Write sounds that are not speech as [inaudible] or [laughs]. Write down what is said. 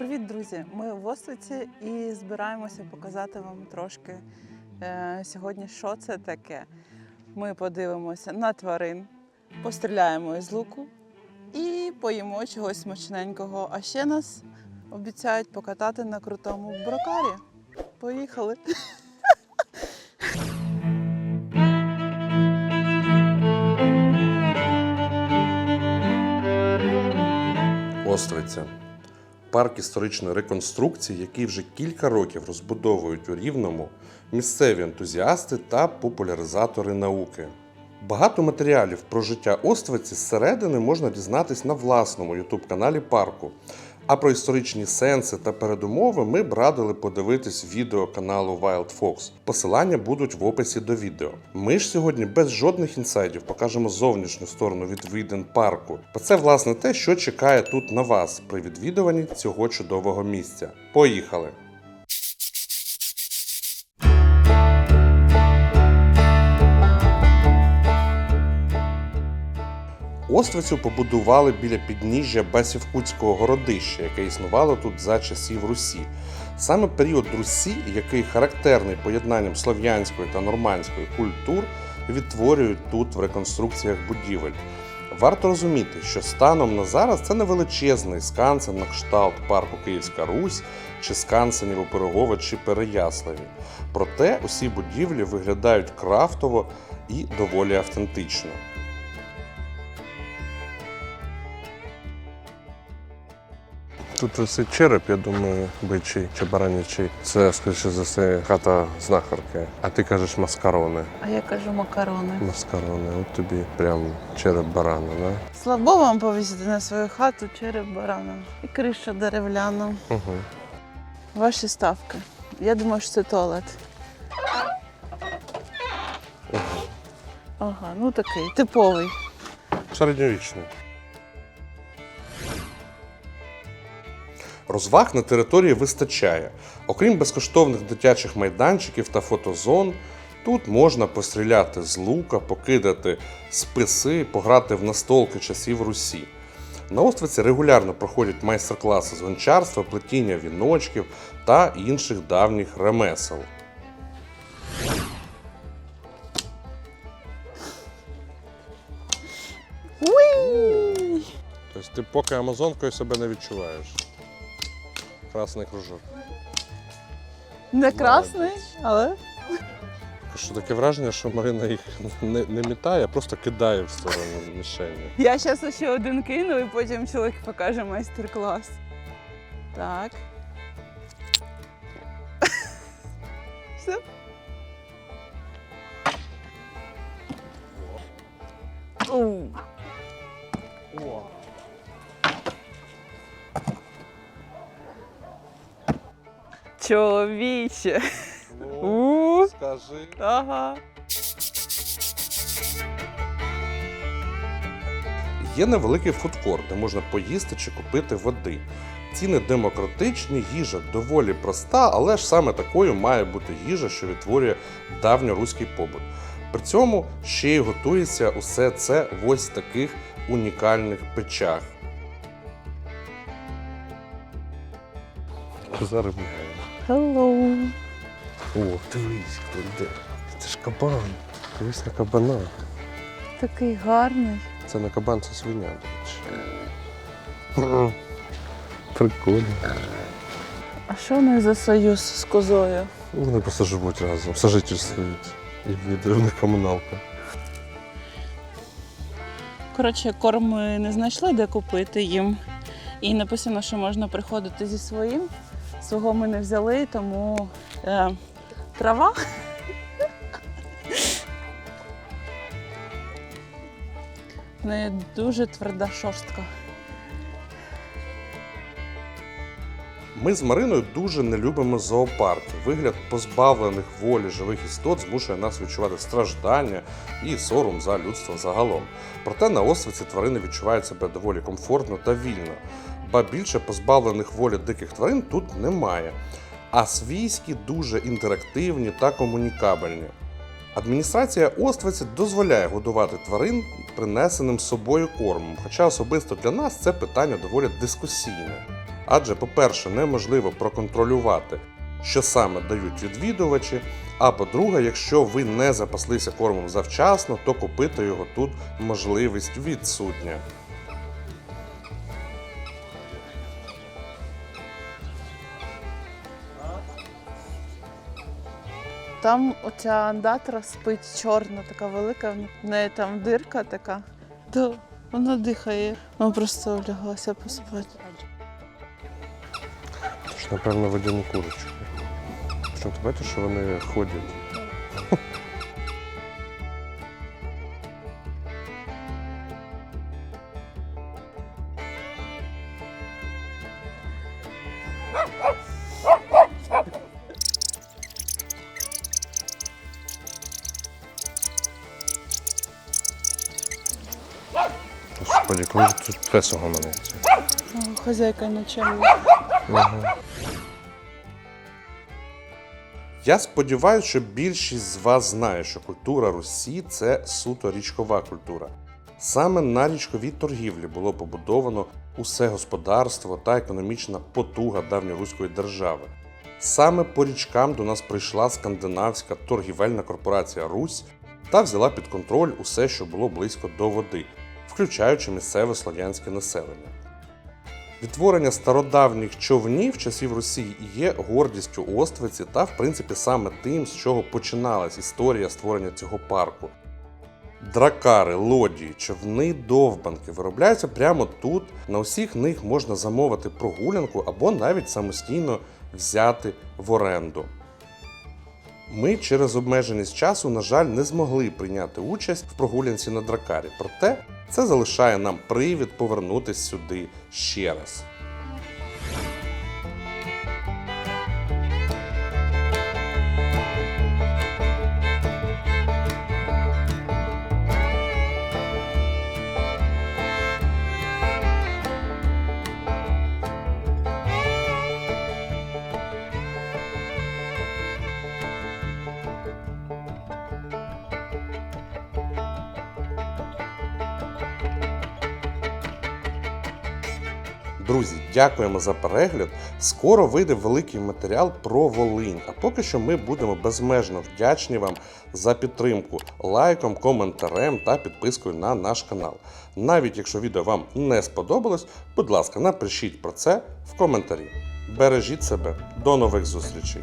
Привіт, друзі! Ми в Оствиці і збираємося показати вам трошки е, сьогодні, що це таке. Ми подивимося на тварин, постріляємо із луку і поїмо чогось смачненького. А ще нас обіцяють покатати на крутому брокарі. Поїхали! Остриця. Парк історичної реконструкції, який вже кілька років розбудовують у Рівному місцеві ентузіасти та популяризатори науки. Багато матеріалів про життя Оствиці зсередини можна дізнатись на власному ютуб-каналі парку. А про історичні сенси та передумови ми б радили подивитись відео каналу Wild Fox. Посилання будуть в описі до відео. Ми ж сьогодні без жодних інсайдів покажемо зовнішню сторону відвідин парку. Бо це власне те, що чекає тут на вас при відвідуванні цього чудового місця. Поїхали! Оствицю побудували біля підніжжя Басівкутського городища, яке існувало тут за часів Русі. Саме період Русі, який характерний поєднанням слов'янської та нормандської культур, відтворюють тут в реконструкціях будівель. Варто розуміти, що станом на зараз це не величезний скансен на кшталт парку Київська Русь чи скансенів у Пирогове чи Переяславі. Проте усі будівлі виглядають крафтово і доволі автентично. Тут висить череп, я думаю, бичий чи баранячий. Це, скоріше за все, хата знахарки. А ти кажеш маскарони. А я кажу макарони. Маскарони. От тобі прям череп барана, да? Слабо вам повісити на свою хату череп барана і криша дерев'яна. Угу. Ваші ставки. Я думаю, що це туалет. Ага, ну такий, типовий. Середньовічний. Розваг на території вистачає. Окрім безкоштовних дитячих майданчиків та фотозон, тут можна постріляти з лука, покидати списи, пограти в настолки часів Русі. На островці регулярно проходять майстер-класи з гончарства, плетіння віночків та інших давніх ремесел. Тобто ти поки амазонкою себе не відчуваєш. Красний кружок. Не красний, але Що таке враження, що Марина їх не, не мітає, а просто кидає в сторону мішені. я зараз ще один кину і потім чоловік покаже майстер-клас. Так. [laughs] Все. Оу. Чоловіче. У. скажи. Ага. Є невеликий фудкорт, де можна поїсти чи купити води. Ціни демократичні, їжа доволі проста, але ж саме такою має бути їжа, що відтворює давньоруський побут. При цьому ще й готується усе це в ось таких унікальних печах. Заробляє. Hello. О, дивись, хто. Це ж кабан. Дивись на кабана. Такий гарний. Це не кабан, це свиня, до речі. Прикольно. А що у них за союз з козою? Вони просто живуть разом, сожительствують. І відео не комуналка. Коротше, корм ми не знайшли, де купити їм. І написано, що можна приходити зі своїм. Свого ми не взяли, тому е, трава. В неї дуже тверда шорстка. Ми з Мариною дуже не любимо зоопарки. Вигляд позбавлених волі живих істот змушує нас відчувати страждання і сором за людство загалом. Проте на островці тварини відчувають себе доволі комфортно та вільно. Ба більше позбавлених волі диких тварин тут немає. А свійські дуже інтерактивні та комунікабельні. Адміністрація Оствиці дозволяє годувати тварин принесеним з собою кормом, хоча особисто для нас це питання доволі дискусійне. адже, по-перше, неможливо проконтролювати, що саме дають відвідувачі. А по-друге, якщо ви не запаслися кормом завчасно, то купити його тут можливість відсутня. Там оця андатра спить чорна, така велика, в неї там дирка така. То вона дихає. Вона просто вляглася поспати. Тож, напевно, водяні курочки. Що ти бачиш, що вони ходять? Господи, коли ж тут пес гомониться? О, Хазяйка нічого. Ага. Я сподіваюся, що більшість з вас знає, що культура Русі це суто річкова культура. Саме на річковій торгівлі було побудовано усе господарство та економічна потуга давньоруської держави. Саме по річкам до нас прийшла скандинавська торгівельна корпорація Русь та взяла під контроль усе, що було близько до води, включаючи місцеве слов'янське населення. Відтворення стародавніх човнів часів Росії є гордістю Оствиці та, в принципі, саме тим, з чого починалась історія створення цього парку. Дракари, лодії, човни, довбанки виробляються прямо тут. На усіх них можна замовити прогулянку або навіть самостійно взяти в оренду. Ми через обмеженість часу, на жаль, не змогли прийняти участь в прогулянці на дракарі. Проте це залишає нам привід повернутися сюди ще раз. Друзі, дякуємо за перегляд. Скоро вийде великий матеріал про Волинь. А поки що ми будемо безмежно вдячні вам за підтримку лайком, коментарем та підпискою на наш канал. Навіть якщо відео вам не сподобалось, будь ласка, напишіть про це в коментарі. Бережіть себе, до нових зустрічей!